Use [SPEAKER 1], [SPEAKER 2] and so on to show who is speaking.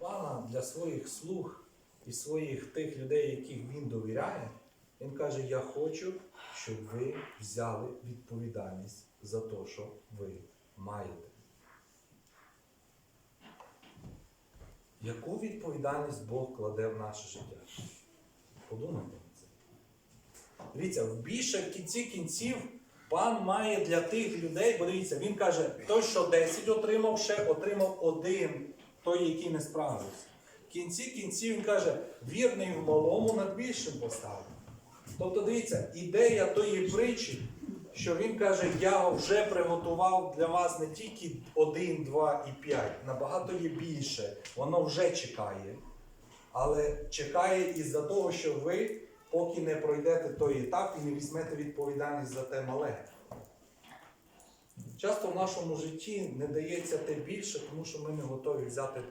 [SPEAKER 1] Пана для своїх слуг і своїх тих людей, яких він довіряє, він каже: Я хочу, щоб ви взяли відповідальність за те, що ви маєте. Яку відповідальність Бог кладе в наше життя? Подумайте на це. Дивіться, в більше в кінці кінців пан має для тих людей, бо дивіться, він каже, той, що 10 отримав, ще отримав один, той, який не справився. В кінці кінців він каже, вірний в малому над більшим поставив. Тобто, дивіться, ідея тої притчі, що він каже, я вже приготував для вас не тільки один, два і п'ять, набагато є більше, воно вже чекає. Але чекає із-за того, що ви, поки не пройдете той етап і не візьмете відповідальність за те мале. Часто в нашому житті не дається те більше, тому що ми не готові взяти те.